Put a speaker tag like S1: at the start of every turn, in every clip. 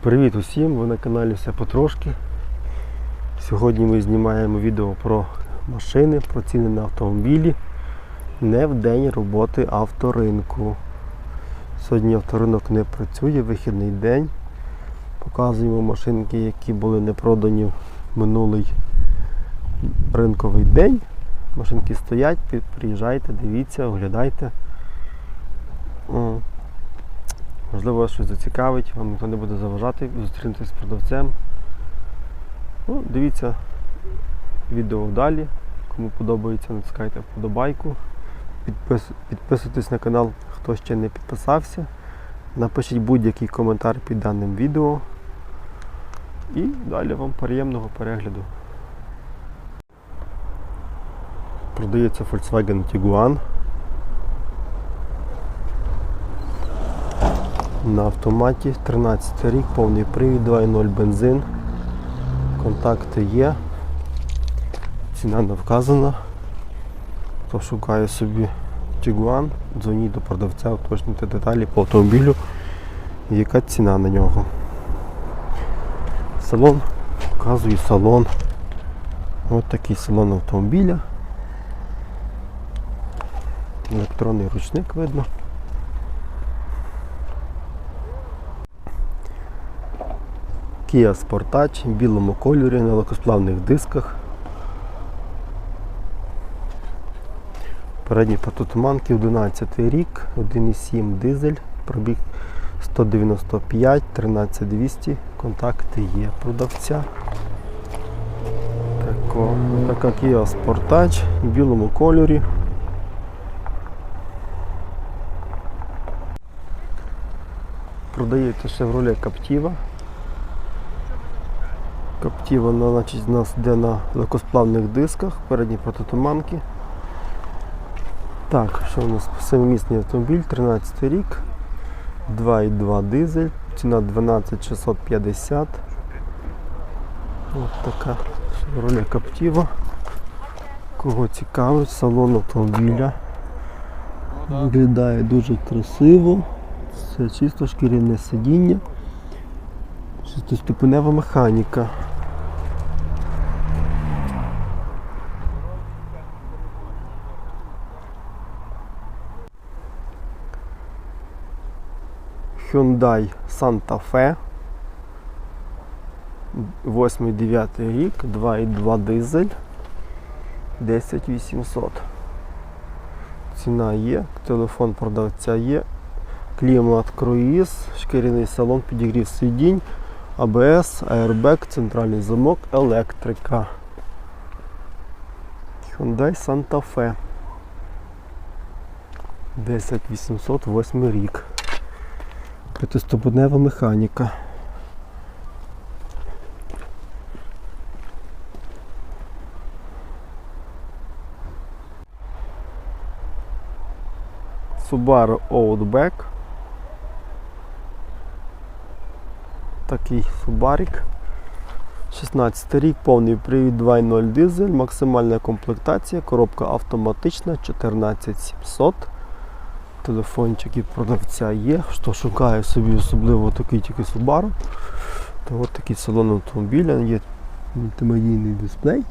S1: Привіт усім! Ви на каналі Все потрошки. Сьогодні ми знімаємо відео про машини, про ціни на автомобілі не в день роботи авторинку. Сьогодні авторинок не працює, вихідний день. Показуємо машинки, які були не продані в минулий ринковий день. Машинки стоять, приїжджайте, дивіться, оглядайте. Можливо, вас щось зацікавить, вам ніхто не буде заважати, зустрінетесь з продавцем. Ну, дивіться відео далі. Кому подобається, натискайте вподобайку. Підпис... Підписуйтесь на канал, хто ще не підписався. Напишіть будь-який коментар під даним відео. І далі вам приємного перегляду. Продається Volkswagen Tiguan. На автоматі 13 рік, повний привід, 2.0 бензин. Контакти є. Ціна не вказана. Хто шукає собі Tiguan, дзвоніть до продавця, уточнюйте деталі по автомобілю, яка ціна на нього. Салон, показую салон. Ось такий салон автомобіля. Електронний ручник видно. Kia Sportage в білому кольорі на легкосплавних дисках. Передні прототуманки 11 рік, 1,7 дизель, пробіг 195, 13200, контакти є продавця. Тако, така Kia Sportage в білому кольорі. Продається Chevrolet Captiva. Captiva вона, значить, у нас йде на легкосплавних дисках, передні прототуманки. Так, що у нас семимісний автомобіль, 13 рік, 2,2 дизель, ціна 12650. Ось така Chevrolet Captiva. Кого цікавить, салон автомобіля. Виглядає дуже красиво. Це чисто шкіряне сидіння. Шестиступенева механіка. Hyundai Santa Fe. 8-9 рік, 2,2 дизель, 10800. Ціна є, телефон продавця є, клімат круїз, шкіряний салон, підігрів сидінь, АБС, аербек, центральний замок, електрика. Hyundai Santa Fe. 10808 рік. П'ятиступенева механіка. Subaru Outback. Такий Субарік. 16 рік, повний привід 2.0 дизель, максимальна комплектація, коробка автоматична 14700. Телефончик продавця є. Хто шукає собі особливо такий тільки Subaru, то от такий салон автомобіля, є мультимедійний дисплей.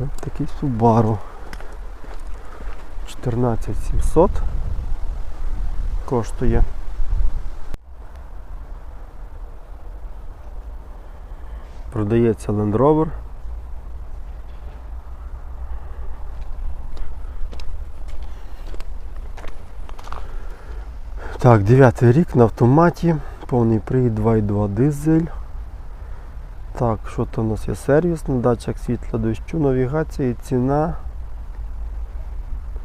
S1: Ось такий Subaru. 14700 коштує. Продається Land Rover. Так, 9 рік на автоматі, повний привід 2.2 дизель. Так, що то у нас є сервіс, датчик світла дощу, навігація ціна.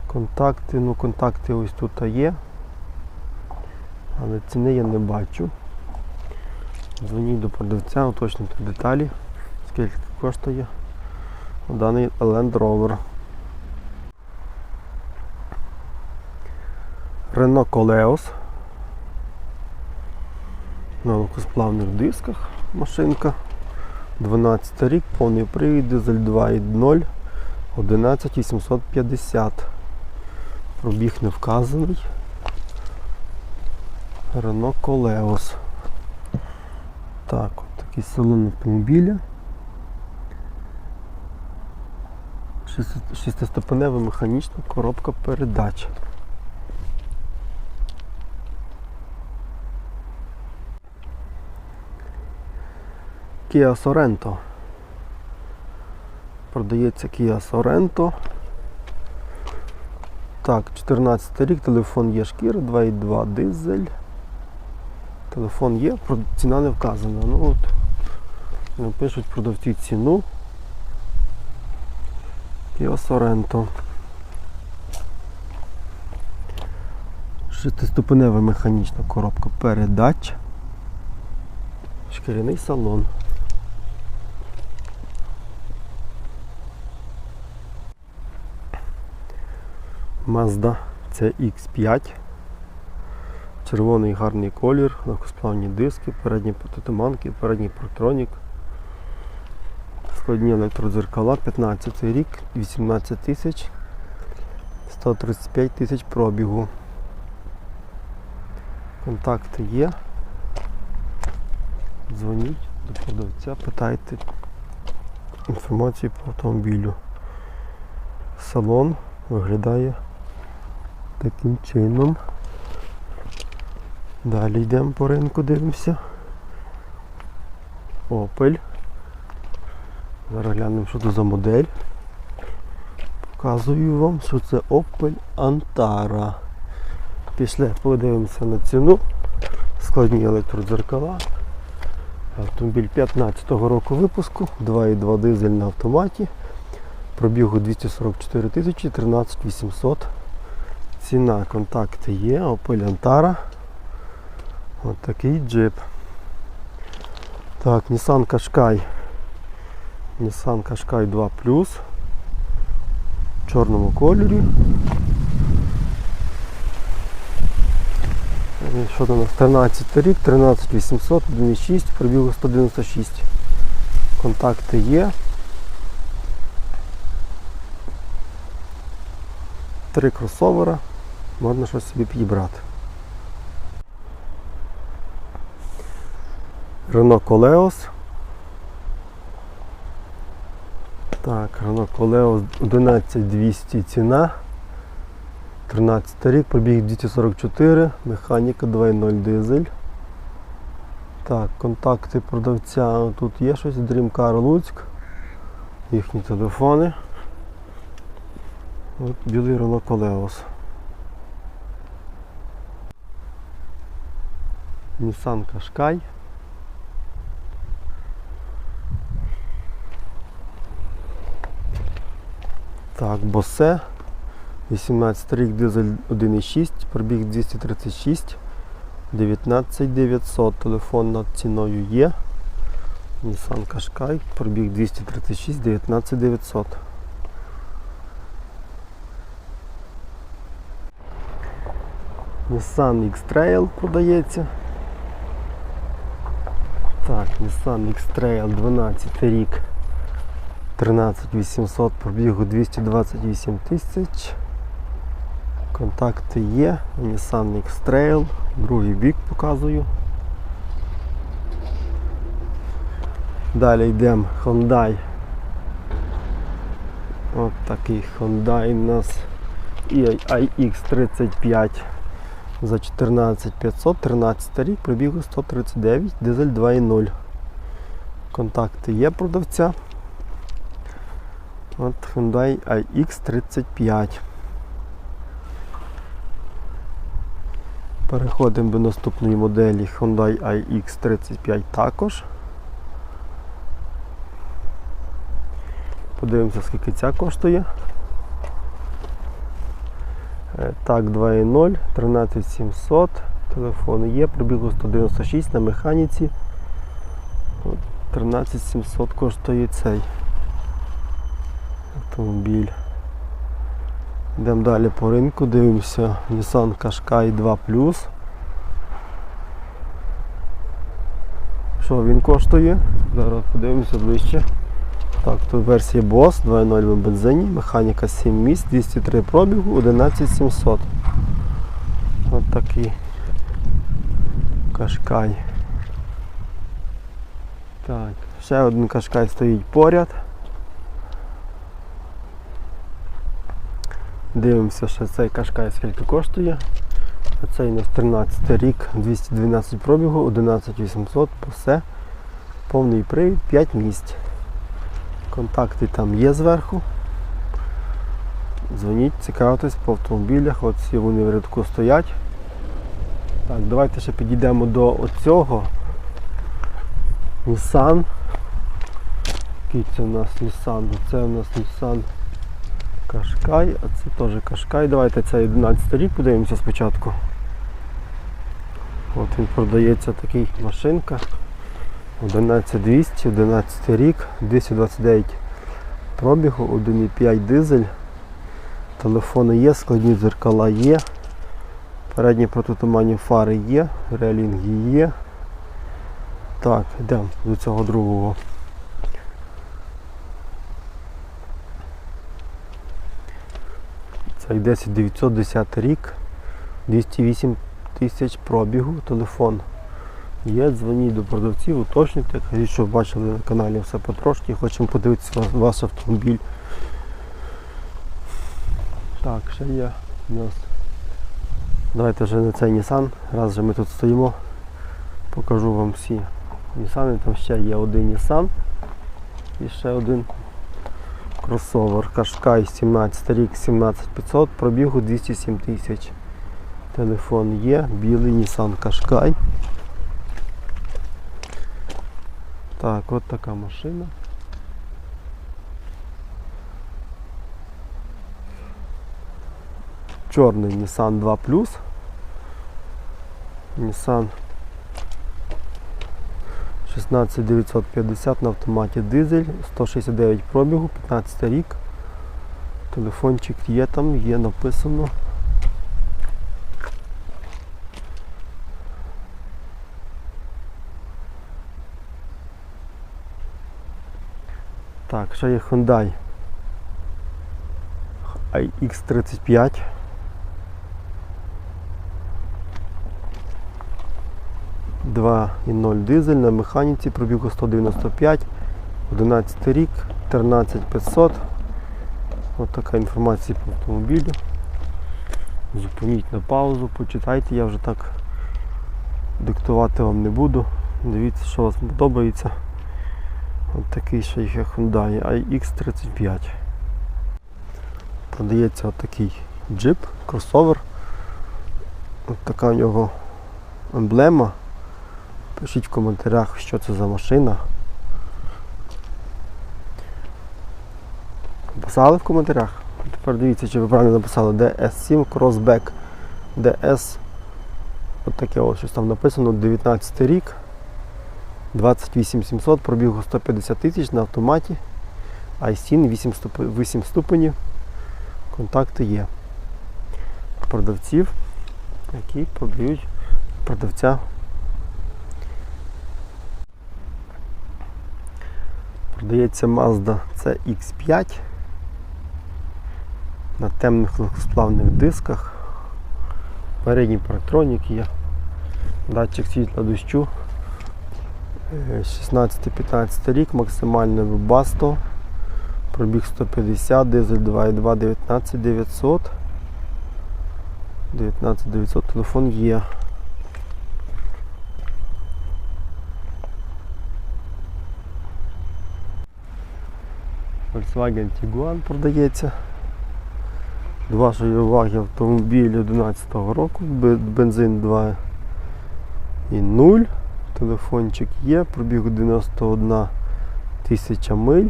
S1: Контакти, ну контакти ось тут є. Але ціни я не бачу. Дзвоніть до продавця, уточнити деталі, скільки коштує даний Land Rover. Renault Coleos. На легкосплавних дисках машинка. 12 рік, повний привід, дизель 2.0, 11850. Пробіг не вказаний. Renault Coleos. Так, от такий салон автомобіля. Шести- Шестиступенева механічна коробка передач. Kia Sorento. Продається Kia Sorento. Так, 14 рік, телефон є шкіра, 2,2 дизель. Телефон є, ціна не вказана. Ну от, не пишуть продавці ціну. Kia Sorento. Шестиступенева механічна коробка передач. Шкіряний салон. Mazda CX5. Червоний гарний колір, легкосплавні диски, передні протитуманки, передній протронік. Складні електродзеркала, 15 рік, 18 тисяч, 135 тисяч пробігу. Контакти є. Дзвоніть до продавця, питайте інформацію по автомобілю. Салон виглядає таким чином. Далі йдемо по ринку, дивимося. Opel. Зараз глянемо, що це за модель. Показую вам, що це Opel Antara. Після подивимося на ціну. Складні електродзеркала. Автомобіль 15-го року випуску, 2,2 дизель на автоматі. Пробігу 244 тисячі, 13 800. Ціна, контакти є, Opel Antara. Ось такий джип. Так, Nissan Qashqai. Nissan Qashqai 2 Plus. В чорному кольорі. Е, Що там у нас? 13 рік, 13 800, 1,6, пробігу 196. Контакти є. Три кросовера. Можна щось собі підібрати. Renault Coleos. Так, Renault Coleos 11200 ціна. 13 рік, пробіг 244, механіка 2.0 дизель. Так, контакти продавця тут є щось, Car Луцьк. Їхні телефони. От білий Renault Coleos. Nissan Qashqai. Так, Bose. 18 рік дизель 1,6, пробіг 236, 19900. Телефон над ціною є. Nissan Qashqai, пробіг 236, 19900. Nissan X-Trail продається. Так, Nissan X-Trail 12 рік. 13800 пробігу 228 тисяч. Контакти є. Nissan X-Trail. Другий бік показую. Далі йдемо Hyundai. От такий Hyundai у нас iX35 за 14500, 13 рік, пробігу 139, дизель 2.0. Контакти є продавця. От Hyundai iX35. Переходимо до наступної моделі Hyundai iX35 також. Подивимося, скільки ця коштує. Так, 2.0, 13700, телефон є, пробігу 196 на механіці. 13700 коштує цей автомобіль. Йдемо далі по ринку, дивимося Nissan Qashqai 2 Що він коштує? Зараз подивимося ближче. Так, тут версія BOSS 2.0 на бензині, механіка 7 місць, 203 пробігу, 11700. Ось такий Qashqai. Так, ще один кашкай стоїть поряд. Дивимося, що цей кашкай скільки коштує. А Цей у нас 13 рік, 212 пробігу, 11800, все. Повний привід, 5 місць. Контакти там є зверху. Дзвоніть, цікавитесь по автомобілях, от всі вони в рядку стоять. Так, давайте ще підійдемо до оцього. Nissan. Який це у нас Nissan? Це у нас Nissan Qashqai, а це теж Qashqai. Давайте цей 11 рік подивимося спочатку. От він продається такий машинка. 11200, 11 рік, 229 пробігу, 1,5 дизель. Телефони є, складні дзеркала є. Передні протитуманні фари є, релінги є. Так, йдемо до цього другого. Цей 10910 рік, 208 тисяч пробігу, телефон. Є, дзвоніть до продавців, уточнюйте, кажіть, що бачили на каналі все потрошки, хочемо подивитися ваш, ваш автомобіль. Так, ще є у. Давайте вже на цей Nissan, раз вже ми тут стоїмо, покажу вам всі Nissan. Там ще є один Nissan і ще один кросовер Qashqai 17 рік 17500, пробігу 207 тисяч. Телефон є, білий Nissan Qashqai. Так, от така машина. Чорний Nissan 2 Nissan 16950 на автоматі дизель, 169 пробігу, 15 рік. Телефончик є там, є написано. Так, ще є Hyundai iX35. Два і 0 дизель на механіці, пробігу 195, 11 рік, 13500. Ось така інформація по автомобілю. Зупиніть на паузу, почитайте, я вже так диктувати вам не буду. Дивіться, що вам подобається. Ось такий ще є Hyundai iX35. Продається от такий джип, кросовер. Ось така у нього емблема. Пишіть в коментарях, що це за машина. Написали в коментарях? Тепер дивіться, чи ви правильно написали DS7 Crossback DS. От таке ось щось там написано, 19 рік. 28700, пробігу 150 тисяч на автоматі. iSIN 8, ступ... 8 ступенів. Контакти є. Продавців, які продають продавця. Продається Mazda CX5 на темних легкосплавних дисках. Передній парктронік є. Датчик світла дощу. 16-15 рік, максимальне вебасто. Пробіг 150, дизель 2.2, 19900. 19900 телефон є. Volkswagen Tiguan продається. До вашої уваги автомобіль 2011 року, бензин 2 і 0. Телефончик є, пробіг 91 тисяча миль.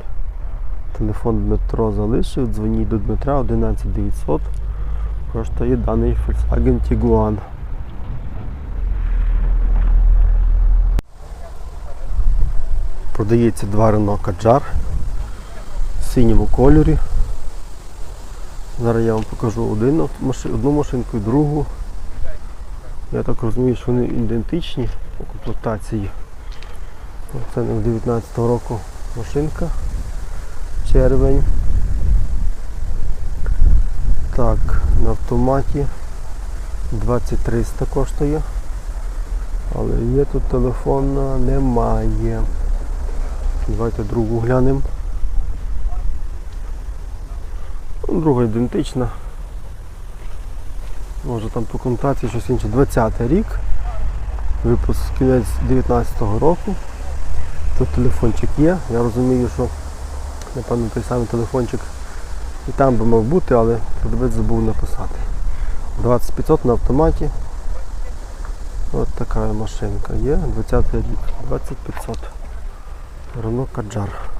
S1: Телефон Дмитро залишив, дзвоніть до Дмитра 11900. Коштує даний Volkswagen Tiguan. Продається два Renault Kadjar в синьому кольорі. Зараз я вам покажу один, одну машинку і другу. Я так розумію, що вони ідентичні по комплектації. Це не 19 року машинка. Червень. Так, на автоматі 2300 коштує. Але є тут телефона немає. Давайте другу глянемо. Ну, Друга ідентична. Може там по комутації щось інше. 20 рік. Випуск кінець 19-го року. Тут телефончик є. Я розумію, що напевно той самий телефончик і там би мав бути, але продавець забув написати. 2500 на автоматі. От така машинка є. 20 2500. Рено Kadjar.